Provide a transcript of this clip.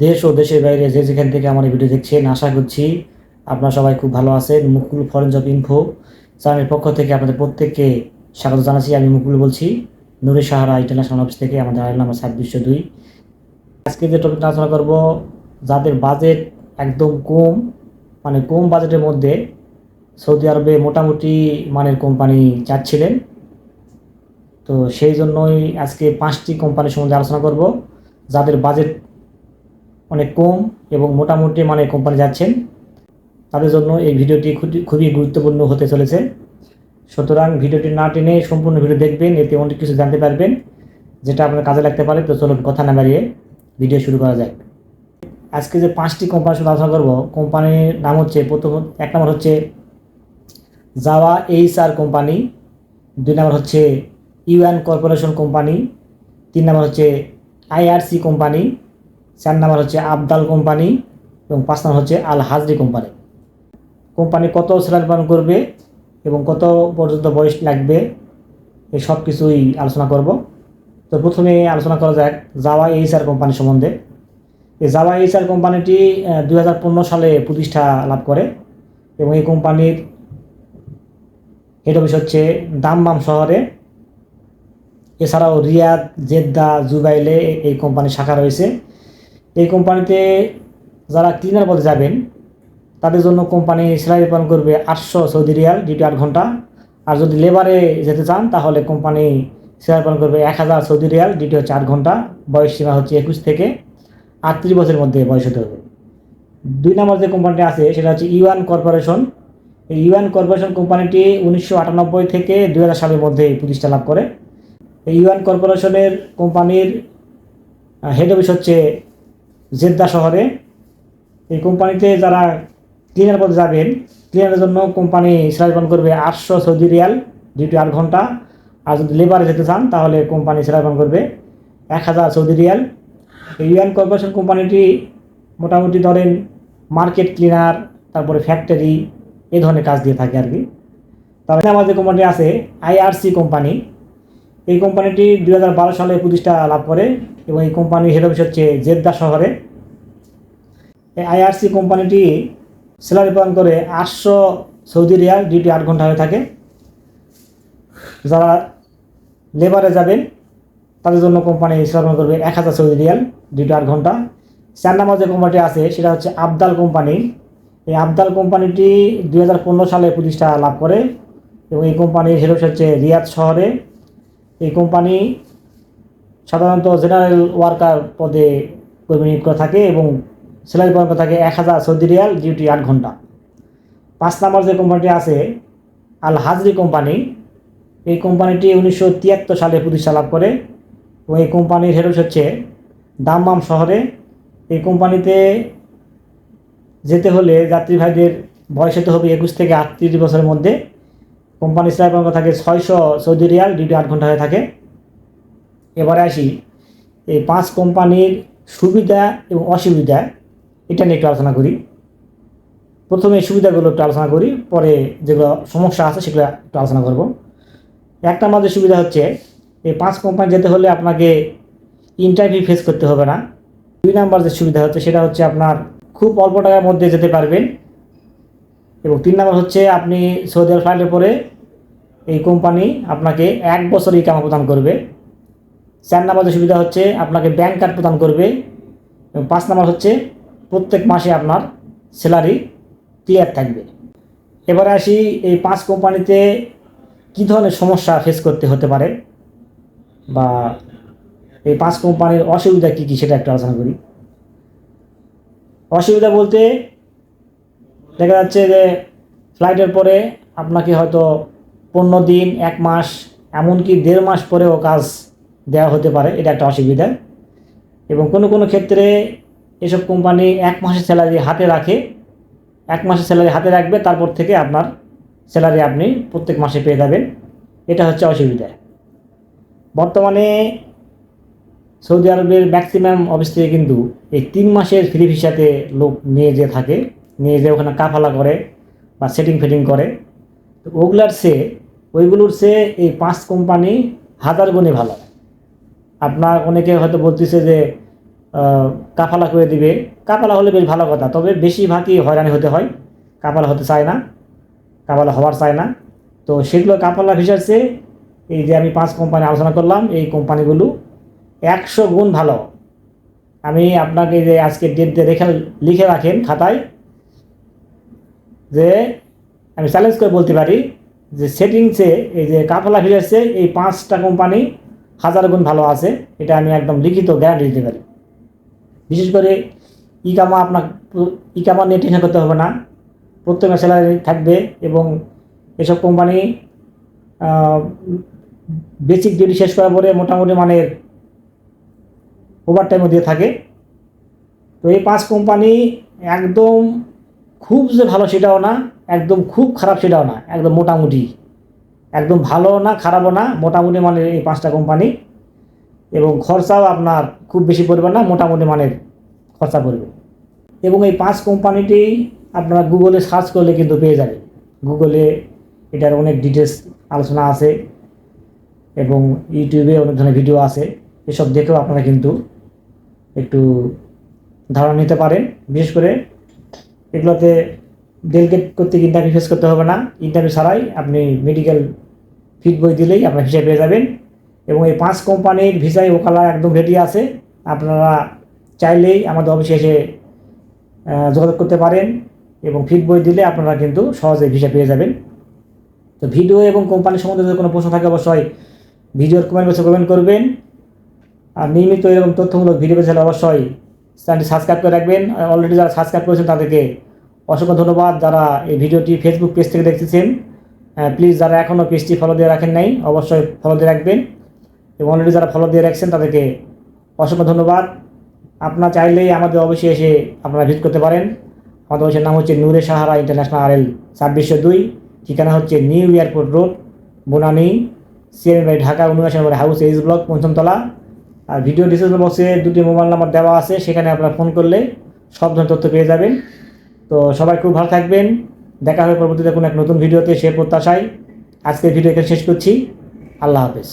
দেশ ও দেশের বাইরে যে যেখান থেকে আমার এই ভিডিও দেখছেন, আশা করছি আপনারা সবাই খুব ভালো আছেন। মুকুল ফরেন জব ইনফো চ্যানেলের পক্ষ থেকে আপনাদের প্রত্যেককে স্বাগত জানাচ্ছি। আমি মুকুল বলছি, নুরি সাহারা ইন্টারন্যাশনাল অফিস থেকে আমাদের আইল নাম্বার ছাব্বিশশো দুই। আজকে যে টপিকটা আলোচনা করব, যাদের বাজেট একদম কম মানে কম বাজেটের মধ্যে সৌদি আরবে মোটামুটি মানের কোম্পানি চাচ্ছিলেন। তো সেই জন্যই আজকে পাঁচটি কোম্পানির সম্বন্ধে আলোচনা করব, যাদের বাজেট অনেক কম এবং মোটামুটি মানে কোম্পানি যাচ্ছেন। তাদের জন্য এই ভিডিওটি খুবই- গুরুত্বপূর্ণ হতে চলেছে। সুতরাং ভিডিওটি না টেনে সম্পূর্ণ ভিডিও দেখবেন, এতে অনেক কিছু জানতে পারবেন, যেটা আপনার কাজে লাগতে পারে। তো চলুন কথা না বাড়িয়ে ভিডিও শুরু করা যাক। আজকে যে পাঁচটি কোম্পানির সাথে আলোচনা করব কোম্পানির নাম হচ্ছে, প্রথম, এক নম্বর হচ্ছে জাওয়া এইচ আর কোম্পানি দুই নম্বর হচ্ছে ইউএন কর্পোরেশন কোম্পানি তিন নম্বর হচ্ছে আইআরসি কোম্পানি চার নাম্বার হচ্ছে আবদাল কোম্পানি এবং পাঁচ নম্বর হচ্ছে আল হাজরি কোম্পানি। কোম্পানি কত স্যালারি পালন করবে এবং কত পর্যন্ত বয়স লাগবে, এই সব কিছুই আলোচনা করব। তো প্রথমে আলোচনা করা যাক জাওয়া এইচআর কোম্পানি সম্বন্ধে। এই জাওয়া এইচআর কোম্পানিটি দু হাজার পনেরো সালে প্রতিষ্ঠা লাভ করে এবং এই কোম্পানির হেড অফিস হচ্ছে দামবাম শহরে। এছাড়াও রিয়াদ, জেদ্দা, জুবাইলে এই কোম্পানির শাখা রয়েছে। এই কোম্পানিতে যারা ক্লিনার পদে যাবেন, তাদের জন্য কোম্পানি স্যালারি পালন করবে আটশো সৌদি রিয়াল ডিউটি আট ঘণ্টা। আর যদি লেবারে যেতে চান, তাহলে কোম্পানি স্যালারি পালন করবে এক হাজার সৌদি রিয়াল ডিউটি হচ্ছে আট ঘণ্টা। বয়স সীমা হচ্ছে একুশ থেকে আটত্রিশ বছরের মধ্যে বয়স হতে হবে। দুই নম্বর যে কোম্পানিটি আছে, সেটা হচ্ছে ইউএন কর্পোরেশন এই ইউএন কর্পোরেশন কোম্পানিটি উনিশশো আটানব্বই থেকে দুই হাজার সালের মধ্যে প্রতিষ্ঠা লাভ করে। এই ইউএন কর্পোরেশনের কোম্পানির হেড অফিস হচ্ছে জেদ্দা শহরে এই কোম্পানিতে যারা ক্লিনার পদে যাবেন ক্লিনারের জন্য কোম্পানি স্যালারি পালন করবে আটশো সৌদি রিয়াল ডিউটি আট ঘণ্টা। আর যদি লেবারে যেতে চান, তাহলে কোম্পানি স্যালারি পালন করবে এক হাজার সৌদি রিয়াল। ইউএন কর্পোরেশন কোম্পানিটি মোটামুটি ধরেন মার্কেট ক্লিনার তারপরে ফ্যাক্টরি এ ধরনের কাজ দিয়ে থাকে আর কি। তারপরে আমাদের কোম্পানি আছে আইআরসি কোম্পানি, এই কোম্পানিটি দু হাজার বারো সালে প্রতিষ্ঠা লাভ করে। এবং এই কোম্পানির হেড অফিস হচ্ছে জেদ্দা শহরে। এই আইআরসি কোম্পানিটি স্যালারি প্রদান করে আটশো সৌদি রিয়াল, ডিউটি আট ঘণ্টা হয়ে থাকে। যারা লেবারে যাবেন, তাদের জন্য কোম্পানি প্রদান করবে এক হাজার সৌদি রিয়াল, ডিউটি আট ঘণ্টা। চার নম্বর যে কোম্পানিটি আছে, সেটা হচ্ছে আবদাল কোম্পানি। এই আবদাল কোম্পানিটি দু হাজার পনেরো সালে প্রতিষ্ঠা লাভ করে এবং এই কোম্পানির অফিস হচ্ছে রিয়াদ শহরে। এই কোম্পানি সাধারণত জেনারেল ওয়ার্কার পদে কর্মী নিয়োগ করে থাকে এবং স্যালারি প্রদান থাকে এক হাজার সৌদি রিয়াল ডিউটি আট ঘণ্টা। পাঁচ নম্বর যে কোম্পানিটি আছে, আল হাজরি কোম্পানি এই কোম্পানিটি উনিশশো তিয়াত্তর সালে প্রতিষ্ঠা লাভ করে এবং এই কোম্পানির হেড হচ্ছে দাম্মাম শহরে। এই কোম্পানিতে যেতে হলে যাত্রী ভাইদের বয়স হতে হবে একুশ থেকে আটত্রিশ বছরের মধ্যে। কোম্পানি স্যালারি প্রদান করে থাকে ছয়শো সৌদি রিয়াল ডিউটি আট ঘণ্টা হয়ে থাকে। এবারে আসি, এই পাঁচ কোম্পানির সুবিধা এবং অসুবিধা, এটা নিয়ে একটু আলোচনা করি। প্রথমে সুবিধাগুলো একটু আলোচনা করি, পরে যেগুলো সমস্যা আছে সেগুলো একটু আলোচনা করব। একটা আমাদের সুবিধা হচ্ছে, এই পাঁচ কোম্পানি যেতে হলে আপনাকে ইন্টারভিউ ফেস করতে হবে না। দুই নাম্বার যে সুবিধা হচ্ছে, সেটা হচ্ছে আপনার খুব অল্প টাকার মধ্যে যেতে পারবেন। এবং তিন নাম্বার হচ্ছে, আপনি সৌদি আরব ফ্লাইটের পরে এই কোম্পানি আপনাকে এক বছর ইকামা প্রদান করবে। চার নাম্বার সুবিধা হচ্ছে আপনাকে ব্যাংক কার্ড প্রদান করবে এবং পাঁচ নাম্বার হচ্ছে প্রত্যেক মাসে আপনার স্যালারি ক্লিয়ার থাকবে। এবারে আসি এই পাঁচ কোম্পানিতে কী ধরনের সমস্যা ফেস করতে হতে পারে বা এই পাঁচ কোম্পানির অসুবিধা কী কী সেটা একটু আলোচনা করি। অসুবিধা বলতে দেখা যাচ্ছে যে ফ্লাইটের পরে আপনাকে হয়তো পনেরো দিন, এক মাস, এমনকি দেড় মাস পরেও কাজ দেওয়া হতে পারে, এটা একটা অসুবিধা। এবং কোনো কোনো ক্ষেত্রে এসব কোম্পানি এক মাসের স্যালারি হাতে রাখে, এক মাসের স্যালারি হাতে রাখবে, তারপর থেকে আপনার স্যালারি আপনি প্রত্যেক মাসে পেয়ে যাবেন। এটা হচ্ছে অসুবিধা। বর্তমানে সৌদি আরবের ম্যাক্সিমাম অফিস থেকে কিন্তু এই তিন মাসের ফ্রি ভিসাতে লোক নিয়ে যে থাকে, নিয়ে যে ওখানে কাফালা করে বা সেটিং ফিটিং করে। তো ওগুলার সে ওইগুলোর সে এই পাঁচ কোম্পানি হাজার গুণে ভালো। আপনার অনেকে হয়তো বলতেছে যে কাফালা করে দিবে। কাফালা হলে বেশ ভালো কথা, তবে বেশিরভাগই হয়রানি হতে হয়। কাপালা হতে চায় না কাপালা হওয়ার চায় না। তো সেগুলো কাফালা হিসাবে এই যে আমি পাঁচ কোম্পানি আলোচনা করলাম, এই কোম্পানিগুলো একশো গুণ ভালো। আমি আপনাকে যে আজকে ডেট দিয়ে রেখে লিখে রাখেন খাতায়, যে আমি চ্যালেঞ্জ করে বলতে পারি যে সেটিংসে এই যে কাফলা ফিরেছে এই পাঁচটা কোম্পানি হাজার গুণ ভালো আছে, এটা আমি একদম লিখিত গ্যারান্টি দিতে পারি। বিশেষ করে ইকামা আপনার, ইকামা নিয়ে টেনশন করতে হবে না। প্রত্যেকের স্যালারি থাকবে এবং এসব কোম্পানি বেসিক ডিউটি শেষ করার পরে মোটামুটি মানের ওভার টাইমও দিয়ে থাকে। তো এই পাঁচ কোম্পানি একদম খুব যে ভালো সেটাও না, একদম খুব খারাপ সেটাও না, একদম মোটামুটি। একদম ভালো না, খারাপও না, মোটামুটি মানের এই পাঁচটা কোম্পানি। এবং খরচাও আপনার খুব বেশি পড়বে না, মোটামুটি মানের খরচা পড়বে। এবং এই পাঁচ কোম্পানিটি আপনারা গুগলে সার্চ করলে কিন্তু পেয়ে যাবে গুগলে এটার অনেক ডিটেলস আলোচনা আছে এবং ইউটিউবে অনেক ধরনের ভিডিও আছে। এসব দেখেও আপনারা কিন্তু একটু ধারণা নিতে পারেন। বিশেষ করে এগুলোতে ডেলগেট করতে ইন্টারভিউ ফেস করতে হবে না। ইন্টারভিউ ছাড়াই আপনি মেডিকেল ফিট বই দিলেই আপনার ভিসা পেয়ে যাবেন। এবং এই পাঁচ কোম্পানির ভিসাই ওকালা একদম রেডি আছে। আপনারা চাইলেই আমাদের অফিসে এসে যোগাযোগ করতে পারেন এবং ফিট বই দিলে আপনারা কিন্তু সহজে ভিসা পেয়ে যাবেন। তো ভিডিও এবং কোম্পানি সম্বন্ধে যদি কোনো প্রশ্ন থাকে অবশ্যই ভিডিওর কমেন্ট বক্সে কমেন্ট করবেন। আর নিয়মিত এরকম তথ্যমূলক ভিডিও পেতে অবশ্যই চ্যানেলটি সাবস্ক্রাইব করে রাখবেন। অলরেডি যারা সাবস্ক্রাইব করেছেন তাদেরকে অসংখ্য ধন্যবাদ যারা এই ভিডিওটি ফেসবুক পেজ থেকে দেখতেছেন। প্লিজ যারা এখনও পেজটি ফলো দিয়ে রাখেন নাই, অবশ্যই ফলো দিয়ে রাখবেন। এবং অলরেডি যারা ফলো দিয়ে রাখছেন, তাদেরকে অসংখ্য ধন্যবাদ। আপনারা চাইলেই আমাদের অবশ্যই এসে আপনারা ভিজিট করতে পারেন। আমাদের অফিসের নাম হচ্ছে নূরে সাহারা ইন্টারন্যাশনাল আর এল ছাব্বিশশো দুই, ঠিকানা হচ্ছে new airport road, Banani CM Dhaka, উনআশি নম্বর হাউস এইচ ব্লক পঞ্চমতলা। আর ভিডিও ডিসক্রিপশন বক্সে দুটি মোবাইল নাম্বার দেওয়া আছে, সেখানে আপনারা ফোন করলে সব ধরনের তথ্য পেয়ে যাবেন। তো সবাই খুব ভালো থাকবেন। দেখা হবে পরবর্তীতে কোনো এক নতুন ভিডিওতে, সে প্রত্যাশায়। আজকের ভিডিও এখানে শেষ করছি। আল্লাহ হাফেজ।